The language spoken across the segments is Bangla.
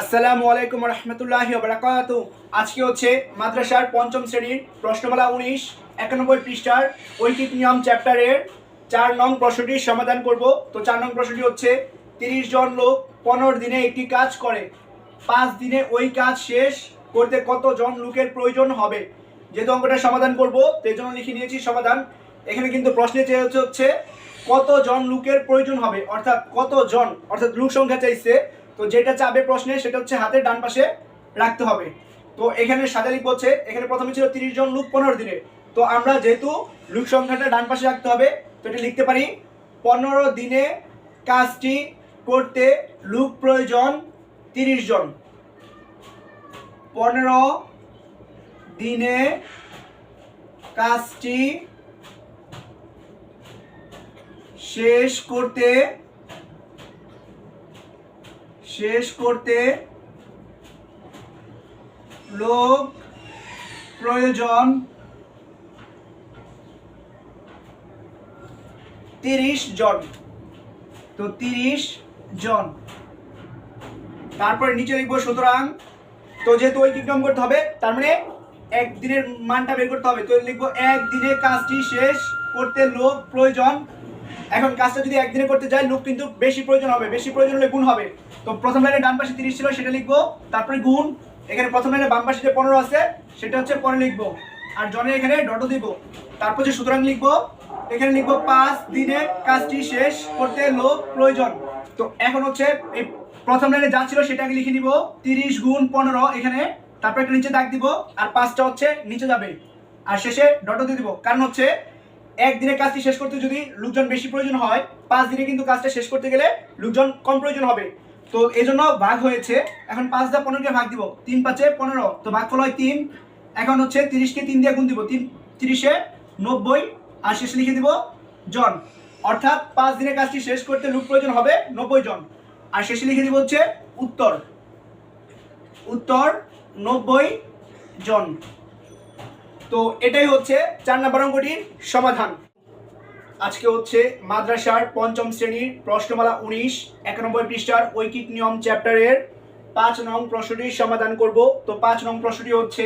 আসসালামু আলাইকুম রহমতুল্লাহি বারাকাত আজকে হচ্ছে মাদ্রাসার পঞ্চম শ্রেণির প্রশ্নমালা উনিশ, একানব্বই পৃষ্ঠার ঐকিক নিয়ম চ্যাপ্টারের চার নং প্রশ্নটির সমাধান করব। তো চার নং প্রশ্নটি হচ্ছে, তিরিশ জন লোক পনেরো দিনে একটি কাজ করে, পাঁচ দিনে ওই কাজ শেষ করতে কতজন লোকের প্রয়োজন হবে? যেহেতু অঙ্কটা সমাধান করব, তো জন্য লিখে নিয়েছি সমাধান। এখানে কিন্তু প্রশ্নে চেয়েছে হচ্ছে, কতজন লোকের প্রয়োজন হবে? অর্থাৎ কতজন? অর্থাৎ লোক সংখ্যা চাইছে তো যেটা চাবে প্রশ্নে সেটা হচ্ছে হাতের ডান পাশে রাখতে হবে। তো এখানে সাজা লিখব হচ্ছে এখানে প্রথমে ছিল তিরিশ জন লোক পনেরো দিনে। তো আমরা যেহেতু লোক সংখ্যাটা ডান পাশে রাখতে হবে, তো এটা লিখতে পারি, পনেরো দিনে কাজটি করতে লুক প্রয়োজন তিরিশ জন। পনেরো দিনে কাজটি শেষ করতে শেষ করতে লোক প্রয়োজন তিরিশ জন। তো তিরিশ জন। তারপরে নিচে লিখব, সুতরাং তো যেহেতু ঐকিক নিয়ম করতে হবে, তার মানে একদিনের মানটা বের করতে হবে। তো লিখব, একদিনে কাজটি শেষ করতে লোক প্রয়োজন এখন কাজটা যদি একদিনে করতে যায় লোক কিন্তু বেশি প্রয়োজন হবে, বেশি প্রয়োজন হলে গুণ হবে। তো প্রথম লাইনে ডান পাশে তিরিশ ছিল, সেটা লিখব, তারপরে গুণ। এখানে প্রথম লাইনে বাম পাশে যে পনেরো আছে, সেটা হচ্ছে পরে লিখব। আর জনে এখানে ডটো দিব। তারপর যে সুতরাং লিখব, এখানে লিখব পাঁচ, দিনে কাজটি শেষ করতে লোক প্রয়োজন। তো এখন হচ্ছে এই প্রথম লাইনে যা ছিল সেটাকে লিখে নিব। তিরিশ গুণ পনেরো এখানে, তারপর একটা নিচে দাগ দিব, আর পাঁচটা হচ্ছে নিচে যাবে। আর শেষে ডটো দিয়ে দিব। কারণ হচ্ছে একদিনে কাজটি শেষ করতে যদি লোকজন বেশি প্রয়োজন হয়, পাঁচ দিনে কিন্তু কাজটা শেষ করতে গেলে লোকজন কম প্রয়োজন হবে। তো এই জন্য ভাগ হয়েছে, এখন পাঁচ দা পনেরোকে ভাগ দিব, তিন পাঁচে পনেরো, তো ভাগফল হয় তিন, এখন হচ্ছে তিরিশকে তিন দিয়ে গুণ দিব, তিন তিরিশে নব্বই, আর শেষে লিখে দিব জন। অর্থাৎ পাঁচ দিনের কাজটি শেষ করতে লোক প্রয়োজন হবে নব্বই জন। আর শেষে লিখে দিব হচ্ছে উত্তর। উত্তর নব্বই জন। তো এটাই হচ্ছে চার নম্বর অঙ্কটির সমাধান। আজকে হচ্ছে মাদ্রাসার পঞ্চম শ্রেণির প্রশ্নমালা উনিশ, একানব্বই পৃষ্ঠার ঐকিক নিয়ম চ্যাপ্টারের পাঁচ নং প্রশ্নটির সমাধান করব। তো পাঁচ নং প্রশ্নটি হচ্ছে,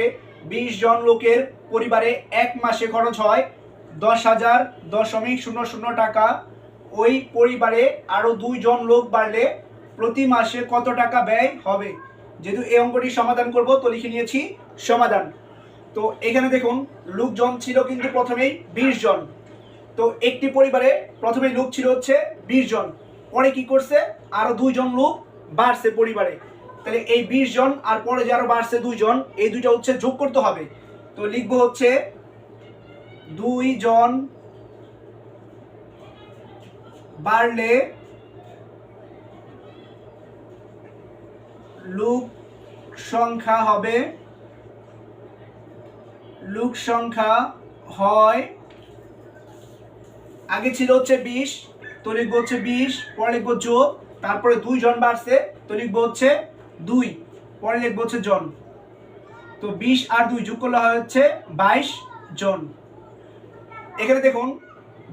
বিশ জন লোকের পরিবারে এক মাসে খরচ হয় দশ হাজার দশমিক শূন্য শূন্য টাকা। ওই পরিবারে আরও দুইজন লোক বাড়লে প্রতি মাসে কত টাকা ব্যয় হবে? যেহেতু এই অঙ্কটি সমাধান করব, তো লিখে নিয়েছি সমাধান। তো এখানে দেখুন, লোকজন ছিল কিন্তু প্রথমেই বিশ জন। তো একটি পরিবারে প্রথমে লোক ছিল হচ্ছে বিশ জন। পরে কি করছে? আরও দুইজন লোক বাড়ছে পরিবারে। তাহলে এই বিশ জন আর পরে যে আরও বাড়ছে দুইজন, এই দুইটা হচ্ছে যোগ করতে হবে। তো লিখব হচ্ছে দুই জন বাড়লে লোক সংখ্যা হবে লোক সংখ্যা হয়, আগে ছিল হচ্ছে বিশ, তো লিখব হচ্ছে বিশ, পরে লিখব যোগ, তারপরে দুই জন বাড়ছে, তো লিখব হচ্ছে দুই, পরে লিখব হচ্ছে জন। তো বিশ আর দুই যোগ করলে হয় হচ্ছে বাইশ জন। এখানে দেখুন,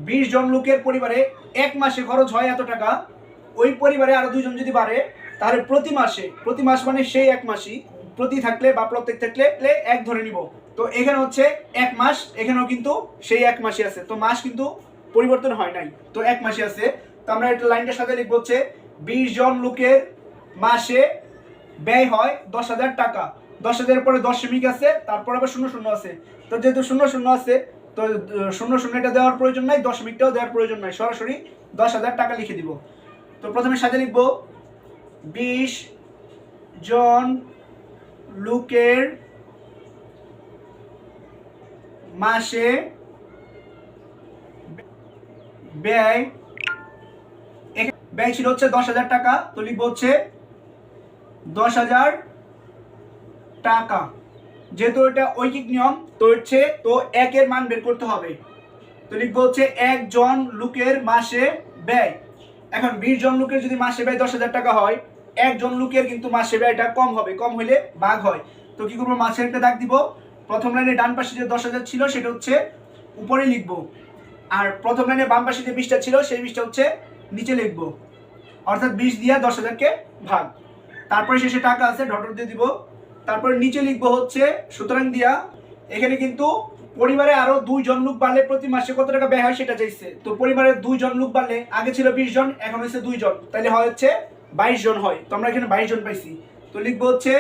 বিশ জন লোকের পরিবারে এক মাসে খরচ হয় এত টাকা, ওই পরিবারে আরও দুইজন যদি বাড়ে, তাহলে প্রতি মাসে, প্রতি মাস মানে সেই এক মাসই, প্রতি থাকলে বা প্রত্যেক থাকলে এক ধরে নিব। তো এখানে হচ্ছে এক মাস, এখানেও কিন্তু সেই এক মাসই আছে। তো মাস কিন্তু পরিবর্তন হয় নাই। তো এক মাসে আছে। তো আমরা একটা লাইনটার সাথে লিখব হচ্ছে, বিশ জন লোকের মাসে ব্যয় হয় দশ হাজার টাকা। দশ হাজারের পরে দশমিক আছে, তারপর আবার শূন্য শূন্য আছে। তো যেহেতু শূন্য শূন্য আছে, তো শূন্য শূন্যটা দেওয়ার প্রয়োজন নাই দশমিকটাও দেওয়ার প্রয়োজন নাই। সরাসরি দশ হাজার টাকা লিখে দিব। তো প্রথমে সাথে লিখব, বিশ জন লোকের মাসে ব্যয় ব্যয় ছিল হচ্ছে দশ হাজার টাকা, তো লিখব হচ্ছে দশ হাজার টাকা। যেহেতু এটা ঐকিক নিয়ম, তো হচ্ছে, তো একের মান বের করতে হবে। তো লিখব হচ্ছে একজন লোকের মাসে ব্যয়। এখন বিশ জন লোকের যদি মাসে ব্যয় দশ হাজার টাকা হয় একজন লোকের কিন্তু মাসে ব্যয়টা কম হবে, কম হইলে ভাগ হয়। তো কি করব? মাসের একটা দাগ দিব। প্রথম লাইনে ডান পাশে যে দশ হাজার ছিল, সেটা হচ্ছে উপরে লিখব। আর প্রথম লাইনে বাম পাশে যে বিশটা ছিল, সেই বিশটা হচ্ছে নিচে লিখব। অর্থাৎ বিশ দিয়া দশ হাজারকে ভাগ। তারপরে শেষে টাকা আছে ডটর দিয়ে দিব। তারপরে নিচে লিখব হচ্ছে, সুতরাং দিয়া এখানে কিন্তু পরিবারে আরও দুইজন লোক বাড়লে প্রতি মাসে কত টাকা ব্যয় হয় সেটা চাইছে। তো পরিবারে দুইজন লোক বাড়লে, আগে ছিল বিশ জন, এখন হচ্ছে দুইজন তাহলে হয় হচ্ছে বাইশ জন হয়। তো আমরা এখানে বাইশ জন পাইছি। তো লিখব হচ্ছে,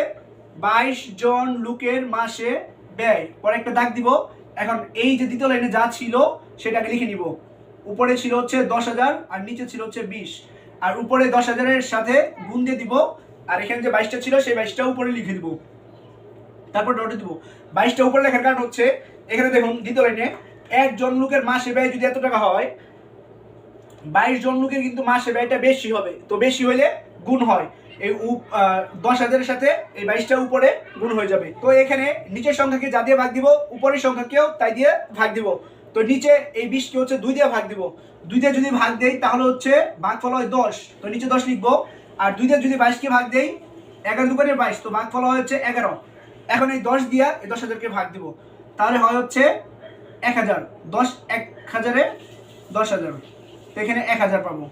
বাইশ জন লোকের মাসে ব্যয়, পরে একটা দাগ দিব। এখন এই যে দ্বিতীয় লাইনে যা ছিল, সেটাকে লিখে নিব। উপরে ছিল হচ্ছে দশ হাজার, আর নিচে ছিল হচ্ছে বিশ। আর উপরে দশ হাজারের সাথে গুণ দিয়ে দিব, আর এখানে যে বাইশটা ছিল, সেই বাইশটা উপরে লিখে দিব। তারপর ডটে দিব। বাইশটা উপরে লেখার কারণ হচ্ছে, এখানে দেখুন দ্বিতীয় লাইনে একজন লোকের মাসে ব্যয় যদি এত টাকা হয়, বাইশ জন লোকের কিন্তু মাসে ব্যয়টা বেশি হবে। তো বেশি হলে গুণ হয়। এই দশ হাজারের সাথে এই বাইশটা উপরে গুণ হয়ে যাবে। তো এখানে নিচের সংখ্যাকে যা দিয়ে ভাগ দিব, উপরের সংখ্যাকেও তাই দিয়ে ভাগ দিব। তো নিচে এই বিশকে হচ্ছে দুই দিয়ে ভাগ দিব। দুই দিয়ে যদি ভাগ দেই, তাহলে হচ্ছে ভাগফল হয় দশ। তো নিচে দশ লিখব। আর দুই দিয়ে যদি বাইশকে ভাগ দেই এগারো দুবারে বাইশ। তো ভাগফল হয় হচ্ছে এগারো। এখন এই দশ দিয়া এই দশ হাজারকে ভাগ দিব। তাহলে হয় হচ্ছে এক হাজার। দশ এক হাজারে দশ হাজার। তো এখানে এক হাজার পাবো।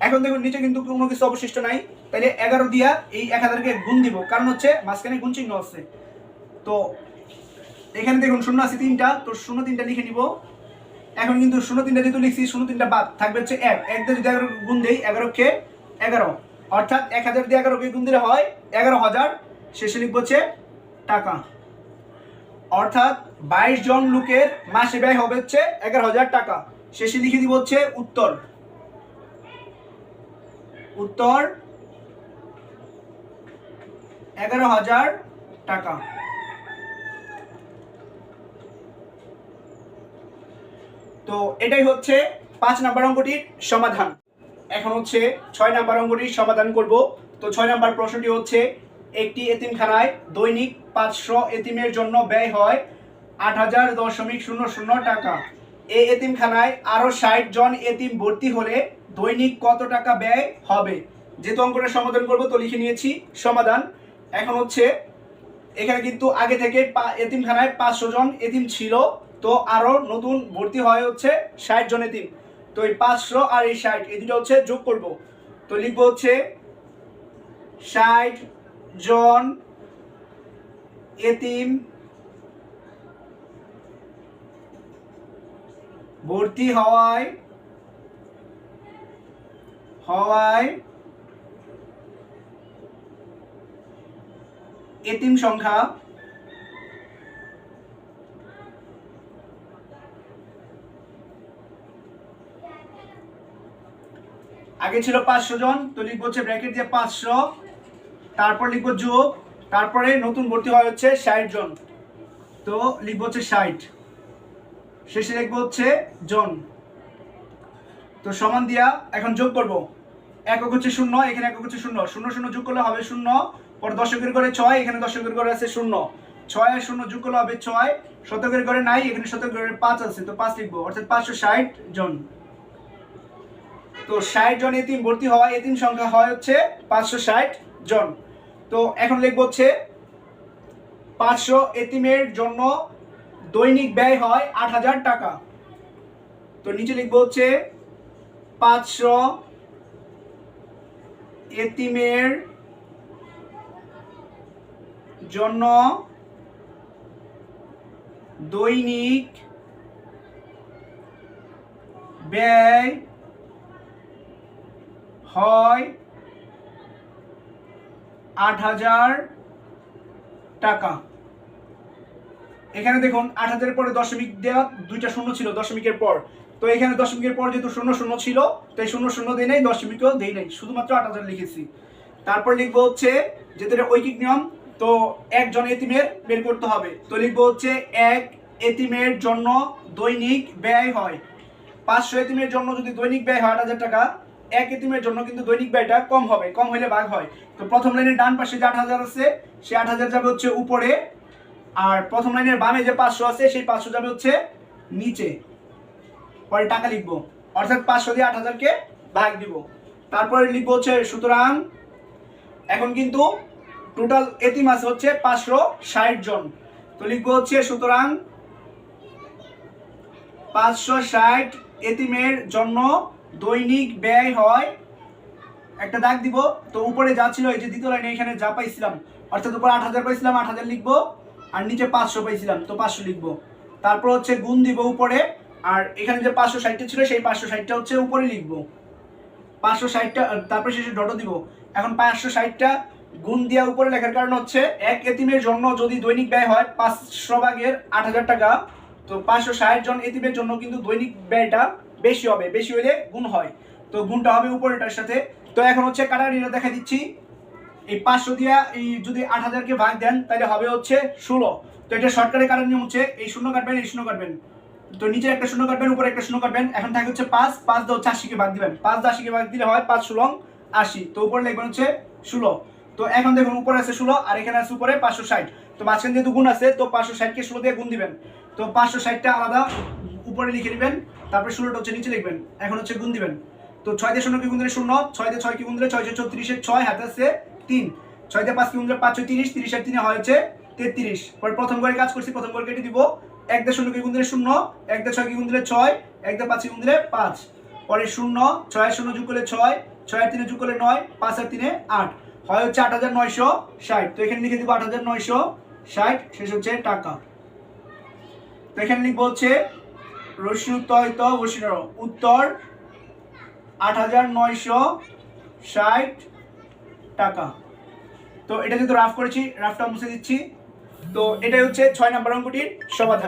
এখন দেখুন, নিচে কিন্তু কোনো কিছু অবশিষ্ট নাই। তাহলে এগারো দিয়া এই এক হাজারকে গুণ দিব। কারণ হচ্ছে, মাঝখানে গুণ চিহ্ন আছে। তো এখানে দেখুন, শূন্য আছে তিনটা। তো শূন্য তিনটা লিখে নিব। এখন কিন্তু শূন্য তিনটা যেহেতু লিখছি, শূন্য তিনটা বাদ থাকবে হচ্ছে এক। এক দিয়ে যদি এগারো গুণ দেই, এগারোকে এগারো। অর্থাৎ এক হাজার দিয়ে এগারোকে গুণ দিলে হয় এগারো হাজার। শেষে লিখব হচ্ছে টাকা। অর্থাৎ বাইশ জন লোকের মাসে ব্যয় হবে হচ্ছে এগারো হাজার টাকা। শেষে লিখে দিব হচ্ছে উত্তর। উত্তর, এগারো হাজার টাকা। তো এটাই হচ্ছে পাঁচ নাম্বার অঙ্কটির সমাধান। এখন হচ্ছে ছয় নাম্বার অঙ্কটির সমাধান করব। তো ছয় নাম্বার প্রশ্নটি হচ্ছে, একটি এতিমখানায় দৈনিক পাঁচশো এতিমের জন্য ব্যয় হয় আট হাজার দশমিক শূন্য শূন্য টাকা। এই এতিমখানায় আরও ষাট জন এতিম ভর্তি হলে দৈনিক কত টাকা ব্যয় হবে? যেহেতু অঙ্কটা সমাধান করব, তো লিখে নিয়েছি, সমাধান। এখন হচ্ছে, এখানে কিন্তু আগে থেকে এতিমখানায় পাঁচশো জন এতিম ছিল, তো আরও নতুন ভর্তি হয় হচ্ছে ষাট জন এতিম। তো এই পাঁচশো আর এই ষাট, এই দুটো হচ্ছে যোগ করব। তো লিখব হচ্ছে ষাট জন এতিম ভর্তি হওয়ায় হওয়ায় এতিম সংখ্যা আগে ছিল পাঁচশো জন, তো লিখব হচ্ছে ব্র্যাকেট দিয়ে পাঁচশো, তারপর লিখব যোগ, তারপরে নতুন ভর্তি হয় হচ্ছে ষাট জন। তো লিখব হচ্ছে ষাট। শেষে লিখব হচ্ছে জন। তো সমান দিয়া এখন যোগ করব। একক হচ্ছে শূন্য, এখানে একক হচ্ছে শূন্য। শূন্য শূন্য যোগ করলে হবে শূন্য। পর দশকের করে ছয়, এখানে দশকের করে আছে শূন্য। ছয় আর শূন্য যোগ করলে হবে ছয়। শতকের ঘরে নাই, এখানে শতকের ঘরে পাঁচ আছে, তো পাঁচ লিখব। অর্থাৎ পাঁচশো ষাট জন। তো ষাট জন এতিম ভর্তি হওয়া এতিম সংখ্যা হয় হচ্ছে পাঁচশো ষাট জন। তো এখন লিখব হচ্ছে পাঁচশো এতিমের জন্য দৈনিক ব্যয় হয় আট হাজার টাকা। তো নিচে লিখব হচ্ছে পাঁচশো এতিমের জন্য দৈনিক ব্যয় হয় আট হাজার টাকা। এখানে দেখুন, আট হাজারের পরে দশমিক দেওয়া দুইটা শূন্য ছিল, দশমিকের পর। তো এখানে দশমিকের পর যেহেতু শূন্য শূন্য ছিল তাই শূন্য শূন্য দেই নাই দশমিকও দেই নাই। শুধুমাত্র আট হাজার লিখেছি। তারপর লিখব হচ্ছে যেহেতু এটা ঐকিক নিয়ম, তো একজন এতিমের বের করতে হবে। তো লিখব হচ্ছে এক এতিমের জন্য দৈনিক ব্যয় হয়। পাঁচশো এতিমের জন্য যদি দৈনিক ব্যয় হয় আট হাজার টাকা, এক এতিমের জন্য কিন্তু দৈনিক ব্যয়টা কম হবে, কম হলে ভাগ হয়। তো প্রথম লাইনের ডান পাশে যে আট হাজার আছে, সে আট হাজার যাবে হচ্ছে উপরে, আর প্রথম লাইনের বামে যে পাঁচশো আছে, সেই পাঁচশো যাবে হচ্ছে নিচে। পরে টাকা লিখব। অর্থাৎ পাঁচশো দিয়ে আট হাজারকে ভাগ দিব। তারপরে লিখব হচ্ছে, সুতরাং এখন কিন্তু টোটাল এতিম আছে হচ্ছে পাঁচশো ষাট জন। তো লিখব হচ্ছে, সুতরাং পাঁচশো ষাট এতিমের জন্য দৈনিক ব্যয় হয়, একটা দাগ দিব। তো উপরে যা ছিল এই যে দ্বিতীয় লাইনে, এখানে যা পাইছিলাম, অর্থাৎ উপরে আট হাজার পাইছিলাম, আট হাজার লিখব, আর নিচে পাঁচশো পাইছিলাম, তো পাঁচশো লিখব। তারপর হচ্ছে গুণ দিব উপরে আর এখানে যে পাঁচশো ষাটটা ছিল, সেই পাঁচশো ষাটটা হচ্ছে উপরে লিখব। পাঁচশো ষাটটা তারপরে শেষে ডটও দিব। এখন পাঁচশো ষাটটা গুণ দিয়া উপরে লেখার কারণ হচ্ছে এক এতিমের জন্য যদি দৈনিক ব্যয় হয় পাঁচশো ভাগের আট হাজার টাকা। তো পাঁচশো ষাট জন এতিমের জন্য কিন্তু দৈনিক ব্যয়টা বেশি হবে, বেশি হলে গুণ হয়। তো গুণটা হবে উপরেটার সাথে। তো এখন হচ্ছে কাটাকাটিটা দেখা দিচ্ছি। এই পাঁচশো দিয়া এই যদি আট হাজারকে ভাগ দেন, তাহলে হবে হচ্ছে ষোলো। তো এটা শর্টকাটে কাটার নিয়ম হচ্ছে এই শূন্য কাটবেন, এই শূন্য কাটবেন। তো নিচে একটা শূন্য কাটবেন, উপরে একটা শূন্য কাটবেন। এখন থাকে হচ্ছে পাঁচ পাঁচ দশ হচ্ছে আশিকে ভাগ দিবেন। পাঁচ দশ আশিকে ভাগ দিলে হয় পাঁচ ষোলো আশি। তো উপরে লিখবেন হচ্ছে ষোলো। তো এখন দেখুন, উপরে আছে ষোলো আর এখানে আছে উপরে পাঁচশো ষাট। তো মাঝখানে যেহেতু গুণ আছে, তো পাঁচশো ষাটকে ষোলো দিয়ে গুণ দিবেন। তো পাঁচশো ষাটটা আলাদা উপরে লিখে দিবেন, তারপরে ষোলোটা হচ্ছে নিচে লিখবেন। এখন হচ্ছে গুণ দিবেন। তো ছয় দিয়ে শূন্য কি গুণ দিলে শূন্য, ছয় দিয়ে ছয় কি গুণ দিলে ছয় ছয় ছত্রিশের ছয়, হাতে আছে তিন। ছয় দিয়ে পাঁচ কি গুণ দিলে পাঁচ ছয় তিরিশ, তিরিশের তিনে হয় হচ্ছে তেত্রিশ। পরে প্রথম করে কাজ করছি, প্রথম করে কেটে দিব এক দিয়ে শূন্য কি গুণ দিলে শূন্য, এক দিয়ে ছয় কি গুণ দিলে ছয়, এক দিয়ে পাঁচ কি গুণ দিলে পাঁচ। পরে শূন্য ছয় শূন্য যোগ করলে ছয় ছয় আর তিনে যোগ করলে নয় পাঁচ আর তিনে আট। হয় হচ্ছে আট হাজার নয়শো ষাট। তো এখানে লিখে দিব আট হাজার নয়শো ষাট, শেষ হচ্ছে টাকা। তো এখানে লিখব হচ্ছে রসুতয়ত বসিনর উত্তর, আট হাজার নয়শো ষাট টাকা। তো এটা যেহেতু রাফ করেছি রাফটা মুছে দিচ্ছি। তো এটাই হচ্ছে ছয় নম্বর অঙ্কটির সমাধান।